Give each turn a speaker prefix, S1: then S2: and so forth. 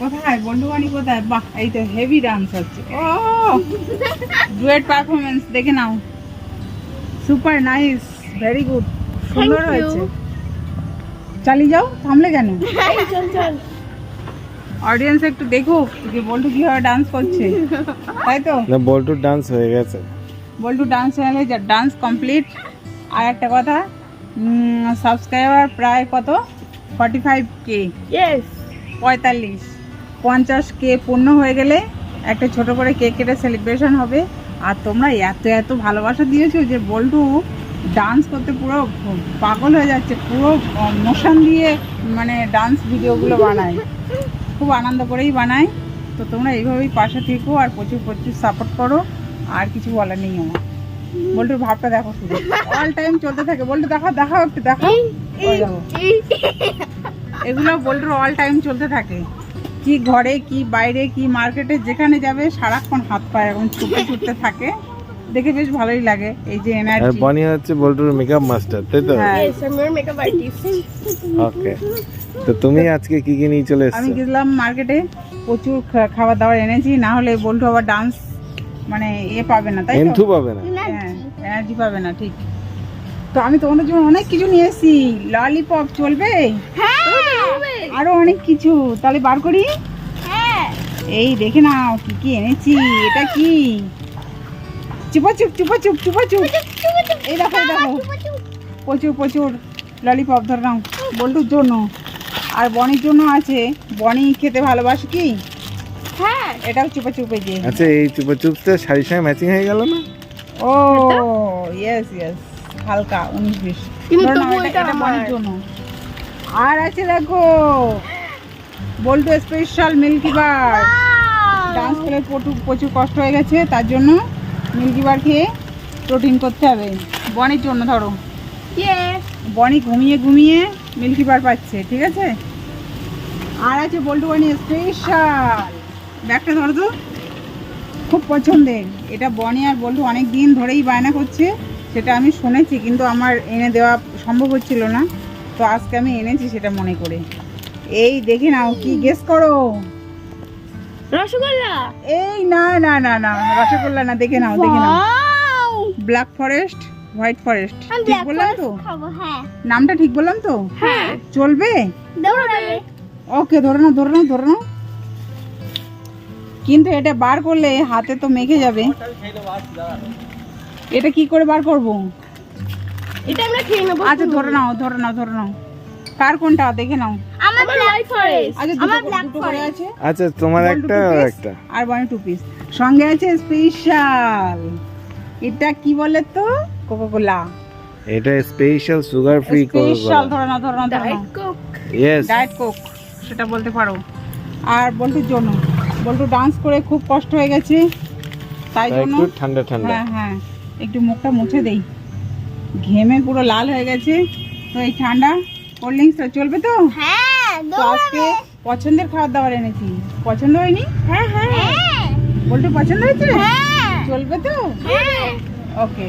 S1: কোথায়? কোথায়? বন্ধুবানি কোথায়? বাহ এই তো হেভি ডান্স হচ্ছে। ও ডুয়েট পারফরমেন্স দেখে নাও। সুপার নাইস ভেরি গুড সুন্দর হয়েছে। চালিয়ে যাও থামলে কেন?
S2: এই চল চল।
S1: অডিয়েন্স একটু দেখুক যে বল্টু কীভাবে ডান্স করছে। তাই তো?
S3: না বল্টুর ডান্স হয়ে গেছে।
S1: বল্টু ডান্স হয়ে গেছে ডান্স কমপ্লিট আর একটা কথা সাবস্ক্রাইবার প্রায় কত? ফর্টি ফাইভ কে পঁয়তাল্লিশ। পঞ্চাশ কে পূর্ণ হয়ে গেলে একটা ছোট করে কেক কেটে সেলিব্রেশন হবে। আর তোমরা এত এত ভালোবাসা দিয়েছ যে বল্টু ডান্স করতে পুরো পাগল হয়ে যাচ্ছে পুরো মোশন দিয়ে মানে ডান্স ভিডিওগুলো বানায়। খুব আনন্দ করেই বানায়। তো তোমরা এইভাবেই পাশে থেকো আর প্রচুর প্রচুর সাপোর্ট করো। আর কিছু বলার নেই আমার। বল্টুর ভাবটা দেখো শুধু। অল টাইম চলতে থাকে। বল্টু দেখাও দেখাও একটু দেখো এগুলো বল্টুর অল টাইম চলতে থাকে। কি ঘরে কি বাইরে কি মার্কেটে যেখানে যাবে সারাক্ষণ হাত পায় এখন ছুটে ছুটতে থাকে। দেখে বেশ ভালোই লাগে এই যে এনার্জি
S3: বনি হচ্ছে বল্টুর মেকআপ মাস্টার তাই তো?
S1: হ্যাঁ।
S2: ইয়েস মেকআপ আর্টিস্ট
S3: ওকে তো তুমি আজকে কি কি নিয়ে চলে এসেছ?
S1: আমি গেছিলাম মার্কেটে প্রচুর খাবার দাবার এনেছি না হলে বল্টু আবার ডান্স মানে এ পাবে না তাই
S3: এন্থু
S1: তো
S3: পাবে না?
S1: হ্যাঁ এনার্জি পাবে না ঠিক। তো আমি তোমাদের জন্য অনেক কিছু নিয়ে এসেছি। ললিপপ চলবে?
S2: হ্যাঁ।
S1: আরও অনেক কিছু। তাহলে বার করি।
S2: হ্যাঁ।
S1: এই দেখে নাও কি কি এনেছি। এটা কি? চুপা চুপ চুপা চুপ চুপা চুপ। এই দেখো দেখো। প্রচুর প্রচুর ললিপপ ধরে নাও। বল্টুর জন্য। আর বনির জন্য আছে। বনি খেতে ভালোবাসে কি?
S2: হ্যাঁ।
S1: এটাও চুপা চুপে যে
S3: আচ্ছা এই চুপা চুপতে শাড়ির সঙ্গে ম্যাচিং হয়ে গেল না?
S1: ও ইয়েস ইয়েস হালকা উনিশ বিশ। আর আছে দেখো Boltu special milky bar dance করে প্রচুর কষ্ট হয়ে গেছে তার জন্য মিল্কি বার খেয়ে প্রোটিন করতে হবে। বনির জন্য ধরো। বনি ঘুমিয়ে ঘুমিয়ে মিল্কি বার পাচ্ছে ঠিক আছে? আর আছে বল্টু বনি স্পেশাল ব্যাগটা ধরো তো। খুব পছন্দের। এটা বনি আর বল্টু অনেক দিন ধরেই বায়না করছে। সেটা আমি শুনেছি কিন্তু আমার এনে দেওয়া সম্ভব হচ্ছিল না। তো আজকে আমি এনেছি সেটা মনে করে। এই দেখে নাও কি গেস করো?
S2: রসগোল্লা?
S1: এই না না না না রসগোল্লা না দেখে নাও দেখে নাও। ব্ল্যাক ফরেস্ট হোয়াইট ফরেস্ট ঠিক বললাম তো?
S2: হ্যাঁ।
S1: নামটা ঠিক বললাম তো?
S2: হ্যাঁ।
S1: চলবে? ওকে ধরে নাও ধরে নাও ধরে নাও। কিন্তু এটা বার করলে হাতে তো মেখে যাবে। এটা কি করে বার করব?
S2: এটা আমরা খেয়ে নেব।
S1: আচ্ছা ধরে নাও ধরে নাও ধরে নাও। কার কোনটা? দেখে নাও।
S2: আমার ব্ল্যাক ফরেস্ট
S1: আচ্ছা
S2: আমার ব্ল্যাক ফরেস্ট
S1: আছে।
S3: আচ্ছা তোমার একটা একটা।
S1: আর বনি টু পিস সঙ্গে আছে স্পেশাল এটা কি বলে তো? কোকো কোলা
S3: এটা স্পেশাল সুগার ফ্রি
S1: স্পেশাল ধরে নাও ধরে নাও ধরে
S2: diet coke
S3: yes
S1: diet coke সেটা বলতে পারো। আর বল্টুর জন্য বল্টু ডান্স করে খুব কষ্ট হয়ে গেছে। তাই জন্য
S3: একটু ঠান্ডা ঠান্ডা।
S1: হ্যাঁ হ্যাঁ। একটু মুখটা মুছে দেই। ঘেমে পুরো লাল হয়ে গেছে। তো এই ঠান্ডা কোল্ড ড্রিঙ্কস চলবে তো?
S2: হ্যাঁ
S1: তো আজকে পছন্দের খাবার দাবার এনেছি। পছন্দ হয়নি?
S2: হ্যাঁ হ্যাঁ।
S1: বলতে পছন্দ হয়েছে?
S2: হ্যাঁ।
S1: চলবে তো?
S2: হ্যাঁ।
S1: ওকে